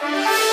Thank you.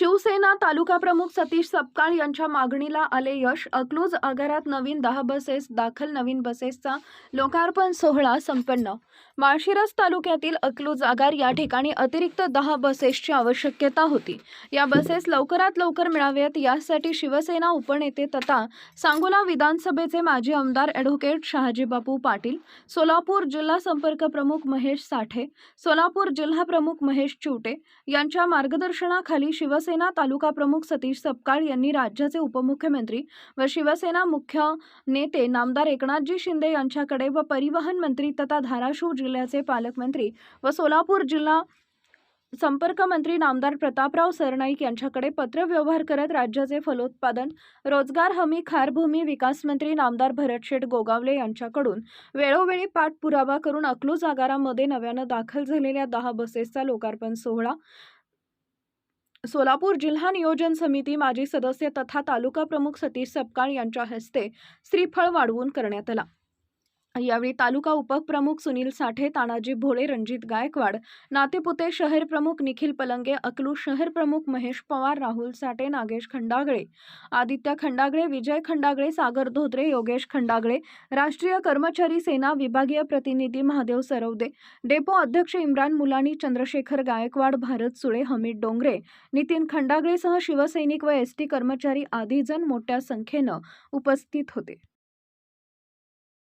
Shiv Sena तालुका प्रमुख सतीश सपकाळ यांच्या मागणीला आले यश. अकलूज आगारात नवीन दहा बसेस दाखल नवीन बसेसचा लोकार्पण सोहळा संपन्न. माळशिरस तालुक्यातील अकलूज आगार या ठिकाणी अतिरिक्त दहा बसेसची आवश्यकता होती. या बसेस लवकरात लवकर मिळाव्यात यासाठी शिवसेना उपनेते तथा सांगोला विधानसभेचे माजी आमदार ॲडव्होकेट शहाजीबापू पाटील सोलापूर जिल्हा संपर्क प्रमुख महेश साठे सोलापूर जिल्हा प्रमुख महेश चिवटे यांच्या मार्गदर्शनाखाली शिवसेना तालुका प्रमुख सतीश सपकाळ यांनी राज्याचे उपमुख्यमंत्री व शिवसेना मुख्य नेते नामदार एकनाथजी शिंदे यांच्याकडे व परिवहन मंत्री तथा धाराशिव जिल्ह्याचे पालकमंत्री व सोलापूर जिल्हा संपर्क मंत्री नामदार प्रतापराव सरनाईक यांच्याकडे पत्रव्यवहार करत राज्याचे फलोत्पादन रोजगार हमी खारभूमी विकास मंत्री नामदार भरतशेठ गोगावले यांच्याकडून वेळोवेळी पाठपुरावा करून अकलूज आगारामध्ये नव्यानं दाखल झालेल्या दहा बसेसचा लोकार्पण सोहळा सोलापूर जिल्हा नियोजन समिती माजी सदस्य तथा तालुका प्रमुख सतीश सपकाळ यांच्या हस्ते श्रीफळ वाढवून करण्यात आला. यावेळी तालुका उपप्रमुख सुनील साठे तानाजी भोळे रणजित गायकवाड नातेपुते शहर प्रमुख निखिल पलंगे अकलू शहर प्रमुख महेश पवार राहुल साठे नागेश खंडागळे आदित्य खंडागळे विजय खंडागळे सागर धोत्रे योगेश खंडागळे राष्ट्रीय कर्मचारी सेना विभागीय प्रतिनिधी महादेव सरवदे डेपो अध्यक्ष इम्रान मुलानी चंद्रशेखर गायकवाड भारत सुळे हमीद डोंगरे नितीन खंडागळेसह शिवसैनिक व एस टी कर्मचारी आदी जण मोठ्या संख्येनं उपस्थित होते.